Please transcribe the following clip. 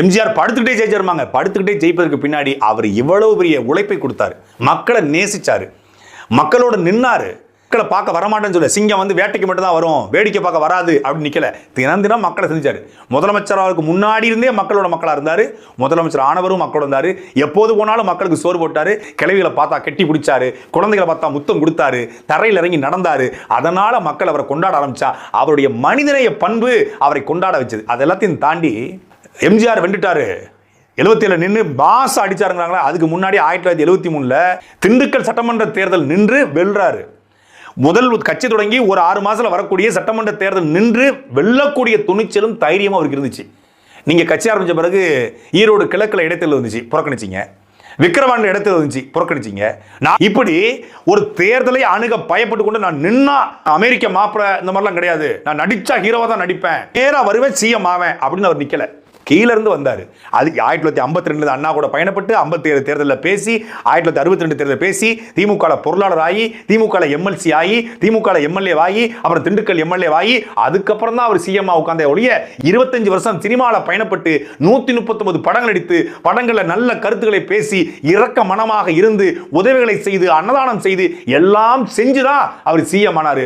எம்ஜிஆர் படுத்துக்கிட்டே ஜெயிச்சிருமாங்க. படுத்துக்கிட்டே ஜெயிப்பதற்கு பின்னாடி அவர் இவ்வளவு பெரிய உழைப்பை கொடுத்தாரு. மக்களை நேசிச்சாரு. மக்களோட நின்னாரு. மக்களை பார்க்க வரமாட்டேன்னு சொல்ல சிங்கம் வந்து வேட்டைக்கு மட்டும் தான் வரும். வேடிக்கை பார்க்க வராது அப்படின்னு நிக்கல. தினம் தினம் மக்களை செஞ்சாரு முதலமைச்சராக முன்னாடி இருந்தே மக்களோட மக்களா இருந்தாரு. முதலமைச்சர் ஆனவரும் மக்களோட இருந்தாரு. எப்போது போனாலும் மக்களுக்கு சோறு போட்டாரு. கிளவிகளை பார்த்தா கெட்டி பிடிச்சாரு. குழந்தைகளை பார்த்தா முத்தம் கொடுத்தாரு. தரையில் இறங்கி நடந்தாரு. அதனால மக்கள் அவரை கொண்டாட ஆரம்பிச்சா அவருடைய மனிதநேய பண்பு அவரை கொண்டாட வச்சது. அது எல்லாத்தையும் தாண்டி எம்ஜிஆர் வெண்டுட்டாரு எழுபத்தேழு நின்று பாஸ் அடிச்சாருங்கிறாங்களா அதுக்கு முன்னாடி ஆயிரத்தி தொள்ளாயிரத்தி எழுபத்தி மூணுல திண்டுக்கல் சட்டமன்ற தேர்தல் நின்று வெல்றாரு. முதல் கட்சி தொடங்கி ஒரு ஆறு மாசத்துல வரக்கூடிய சட்டமன்ற தேர்தல் நின்று வெல்லக்கூடிய துணிச்சலும் தைரியமும் அவருக்கு இருந்துச்சு. நீங்க கட்சி ஆரம்பிச்ச பிறகு ஈரோடு கிழக்கில் இடத்தில் வந்துச்சு புறக்கணிச்சிங்க. விக்கிரவாண்ட இடத்துல இருந்துச்சு புறக்கணிச்சிங்க. நான் இப்படி ஒரு தேர்தலை அணுக பயப்பட்டு கொண்டு நான் நின்னா அமெரிக்க மாப்பிள இந்த மாதிரிலாம் கிடையாது. நான் நடிச்சா ஹீரோவா தான் நடிப்பேன். நேரா வருவேன் சிஎம் ஆவேன் அப்படின்னு அவர் நிக்கல. கீழேருந்து வந்தார். அது ஆயிரத்தி தொள்ளாயிரத்தி ஐம்பத்தி ரெண்டு அண்ணா கூட பயணப்பட்டு ஐம்பத்தி ஏழு தேர்தலில் பேசி ஆயிரத்தி தொள்ளாயிரத்தி அறுபத்தி ரெண்டு தேர்தலில் பேசி திமுக பொருளாளர் ஆகி திமுக எம்எல்சி ஆகி திமுக எம்எல்ஏ ஆகி அப்புறம் திண்டுக்கல் எம்எல்ஏ ஆகி அதுக்கப்புறம் தான் அவர் சிஎம்மா உட்காந்த ஒழிய இருபத்தஞ்சு வருஷம் சினிமாவில் பயணப்பட்டு நூற்றி முப்பத்தொன்பது படங்கள் நடித்து படங்களில் நல்ல கருத்துக்களை பேசி இரக்க மனமாக இருந்து உதவிகளை செய்து அன்னதானம் செய்து எல்லாம் செஞ்சுதான் அவர் சிஎம் ஆனார்.